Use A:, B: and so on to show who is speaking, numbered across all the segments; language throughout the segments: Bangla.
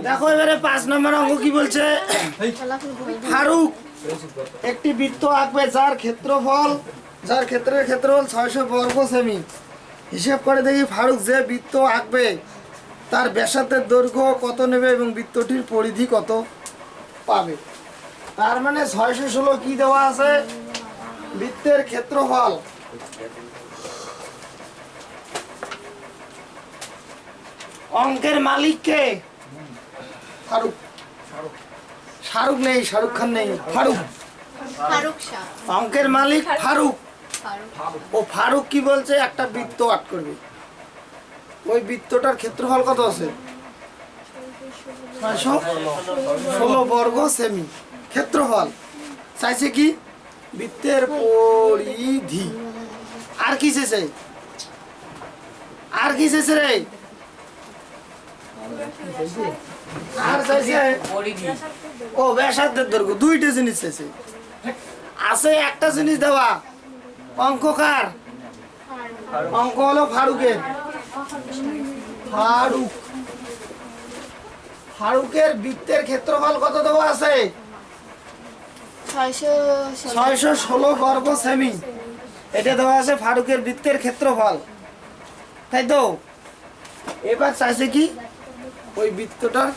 A: দেখো এবারে পাঁচ নম্বর অঙ্ক কি বলছে? ফারুক, একটি বৃত্ত আঁকবে যার ক্ষেত্রফল, যার ক্ষেত্রের ক্ষেত্রফল ছয়শো বর্গ সেমি। হিসেব করে দেখি ফারুক যে বৃত্ত আঁকবে, তার ব্যাসার্ধের দৈর্ঘ্য কত নেবে এবং বৃত্তটির পরিধি কত পাবে? তার মানে ছয়শো ষোলো কি দেওয়া আছে? বৃত্তের ক্ষেত্রফল। অঙ্কের মালিক কে? ফারুক। শাহরুখ নেই শাহরুখ খান নেই। ফারুক। অঙ্কের মালিক ফারুক। ও ফারুক কি বলছে? একটা বৃত্ত আট করবে। ওই বৃত্তটার ক্ষেত্রফল কত আছে? ষোলো বর্গ সেমি। ক্ষেত্রফল। চাইছে কি? বৃত্তের পরিধি। আর কি চেয়েছে আর কি চেয়েছে রে? আর চাইছে ও ব্যাসার্ধের দৈর্ঘ্য দুইটা জিনিস চেয়েছে আছে একটা জিনিস দেওয়া অঙ্ককার অঙ্ক হলো ফারুকের। ফারুক। ফারুকের বৃত্তের ক্ষেত্রফল কত দেওয়া আছে?
B: ছয়শো ষোলো।
A: ছয়শো ষোলো বর্গ সেমি। এটা দেওয়া আছে ফারুকের বৃত্তের ক্ষেত্রফল। তাই তো? এবার চাইছে কি? ওই বৃত্তটার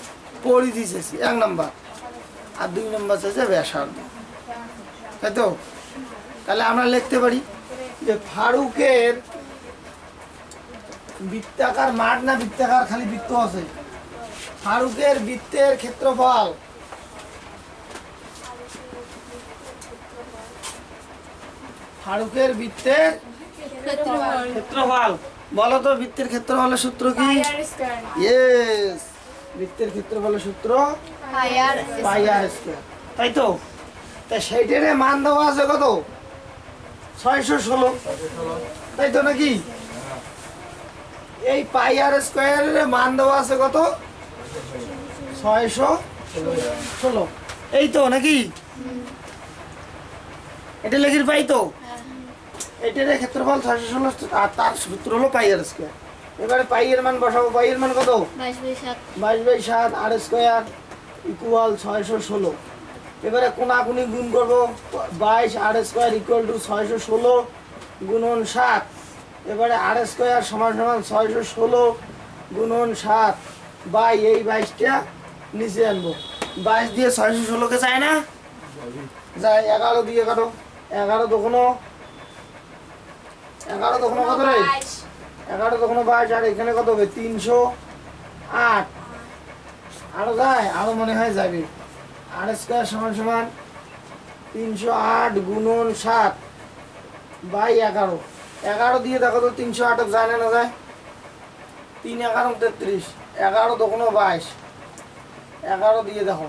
A: পরিধি চাইছে এক নম্বর। আর দুই নম্বর চাইছে ব্যাসার্ধ। তাই তো? তাহলে আমরা লিখতে পারি যে ফারুকের বৃত্তাকার মাঠ না বৃত্তাকার খালি বৃত্ত আছে? ফারুকের বৃত্তের ক্ষেত্রফল ফারুকের বৃত্তের
B: ক্ষেত্রফল।
A: বলো তো বৃত্তের ক্ষেত্রফলের সূত্র কি? ইয়েস বৃত্তের ক্ষেত্রফলের সূত্র?
B: পাই আর
A: পাই তাই তো? তা সেইটারে মান দেওয়া আছে কত? ছয়শো ষোলো। তাই তো নাকি? এই পাই আর স্কোয়ারের মান দেওয়া আছে কত? ছয়শো ষোলো। এই তো নাকি? এটা লেখির পাই তো? এটার ক্ষেত্রফল ছয়শো ষোলো আর তার সূত্র হলো পাই আর স্কোয়ার এবারে পাই এর মান বসাবো পাই এর মান কত?
B: বাইশ বাই সাত।
A: আর স্কোয়ার ইকুয়াল ছয়শো ষোলো। এবারে কোনাকুনি গুণ করব বাইশ আর স্কোয়ার ইকুয়াল টু ছয়শো ষোলো গুণন সাত। এবারে আর স্কোয়ার সমান সমান ছয়শো ষোলো গুণন সাত বাই এই বাইশটা নিচে আনব। বাইশ দিয়ে ছয়শো ষোলোকে চায় না? যায় এগারো দিয়ে কাটো। এগারো তখনও এগারো তখনও কত রে? এগারো তখন বাইশ, আর এখানে কত হবে? তিনশো আট। আরও যায়, আরও মনে হয় যাবে। আর স্কোয়ার সমান সমান তিনশো আট গুণন সাত বাই এগারো। এগারো দিয়ে দেখো তো তিনশো আট যায় না না যায়? তিন এগারো তেত্রিশ, এগারো তখনও বাইশ। এগারো দিয়ে দেখো।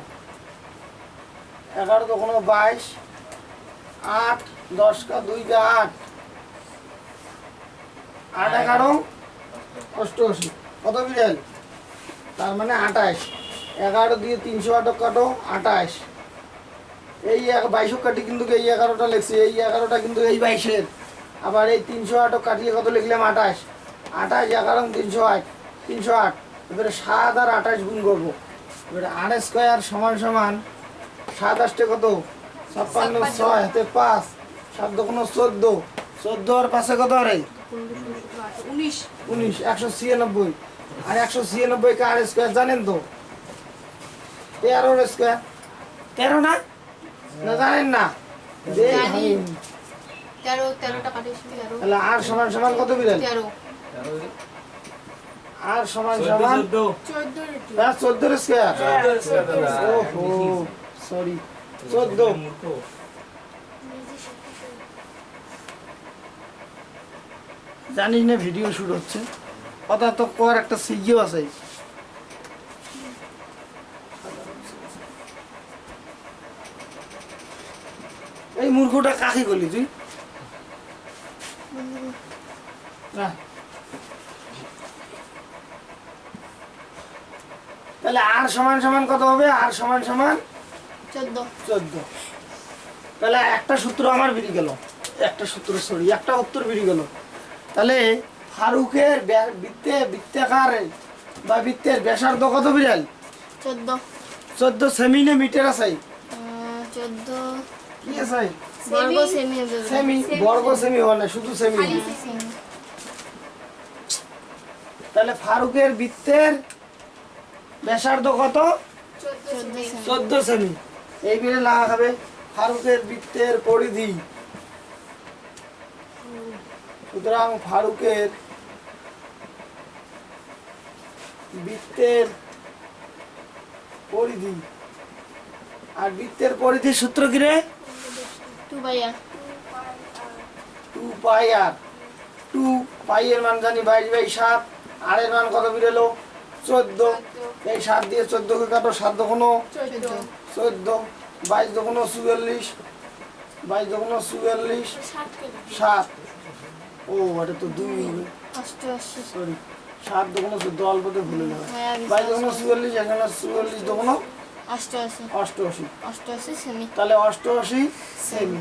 A: এগারো তখনও বাইশ, আট, দশ কা দুই কা আট। আট এগারো অষ্টআশি। কত বিড়াল? তার মানে আঠাশ এগারো দিয়ে তিনশো আটক কাটো আঠাশ এই এক বাইশো কাটি কিন্তু এই এগারোটা লিখছি এই এগারোটা কিন্তু এই বাইশের। আবার এই তিনশো আটক কাটিয়ে কত লিখলাম? আঠাশ আঠাশ এগারো তিনশো আট তিনশো আট। এবারে সাত আর আঠাশ গুণ করব। এবারে আর স্কোয়ার সমান সমান সাত আষ্টে কত? ছাপ্পান্ন, ছয় হাতে পাঁচ। সাত দোকানো চোদ্দ। চোদ্দ আর পাশে কত? রে
B: উনিশ।
A: উনিশ একশো ছিয়ানব্বই। আর একশো ছিয়ানব্বই কার স্কোয়ার জানেন তো? তেরোর স্কোয়ার তেরো না? না জানেন না। দে
B: জানি।
A: ভাই।
B: তেরো তেরোটা কাটিস তেরো।
A: তাহলে আর সমান সমান কত
B: তেরো।
A: আর সমান সমান?
B: চোদ্দ
A: হ্যাঁ চোদ্দোর স্কোয়ার ওহো সরি চোদ্দ। জানিস না ভিডিও শুট হচ্ছে। কথা তো কর একটা সিজিও আছে। এই মূর্খটা কাকে করলি তুই? তাহলে আর সমান সমান কত হবে? আর সমান সমান
B: চোদ্দ।
A: চোদ্দ। তাহলে একটা সূত্র আমার বেরিয়ে গেল। একটা সূত্র সরি একটা উত্তর বেরিয়ে গেল। তাহলে ফারুকের বৃত্তে বৃত্তাকার বা বৃত্তের ব্যাসার্ধ কত বিড়াল?
B: চোদ্দ।
A: চোদ্দ সেমি নে মিটার আছে।
B: চোদ্দ।
A: কি আছে?
B: বর্গ সেমি
A: সেমি বর্গ সেমি হয় না শুধু সেমি। তাহলে ফারুকের বৃত্তের ব্যাসার্ধ কত?
B: চোদ্দ সেমি।
A: চোদ্দ সেমি। এই বেড়ে লাগা হবে ফারুকের বৃত্তের পরিধি সুতরাং ফারুকের বৃত্তের পরিধি। আর বৃত্তের পরিধি সূত্র কি রে?
B: Two by r.
A: Two pi r. Two pi এর মান জানি বাইশ বাই সাত। আর এর মান কত বেরোলো? চোদ্দ। এই সাত দিয়ে চোদ্দকে কাটো সাত দোকানো
B: চোদ্দ।
A: চোদ্দ। বাইশ দোকানো চুয়াল্লিশ। বাইশ দোকানো চুয়াল্লিশ। সাত। ও এটা তো দুই। সরি সাত দোকানো চোদ্দ অল্পতে ভুলে যাবে।
B: হ্যাঁ,
A: বাইশ দোকানো চুয়াল্লিশ এখানে চুয়াল্লিশ দোকানো
B: অষ্টআশি।
A: অষ্টআশি।
B: অষ্টআশি সেমি।
A: তাহলে অষ্টআশি সেমি।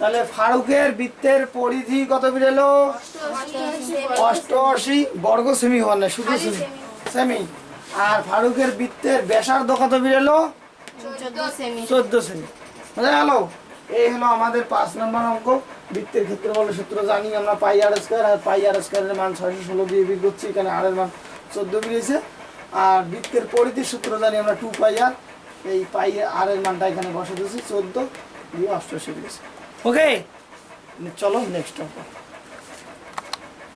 A: তাহলে ফারুকের বৃত্তের পরিধি কত বেরোলো অষ্টআশি বর্গ সেমি হওয়ার না শুধু সেমি। সেমি। আর ফারুকের বৃত্তের ব্যাসার্ধ কত বেরোলো
B: চোদ্দ সেমি।
A: চোদ্দ সেমি। বুঝা গেল? এই হলো আমাদের পাঁচ নম্বর অঙ্ক। বৃত্তের ক্ষেত্রে বলে সূত্র জানি আমরা পাই আর স্কোয়ার আর পাই আর স্কোয়ারের মান ছয়শো ষোলো দিয়ে বি করছি এখানে আরের এর মান চোদ্দ বেরিয়েছে আর বৃত্তের পরিধির সূত্র জানি আমরা টু পাই আর এই পাই আর এর মানটা এখানে বসে দিয়েছি চোদ্দ দিয়ে অষ্টআশি বেরিয়েছে ওকে চলো নেক্সট অঙ্ক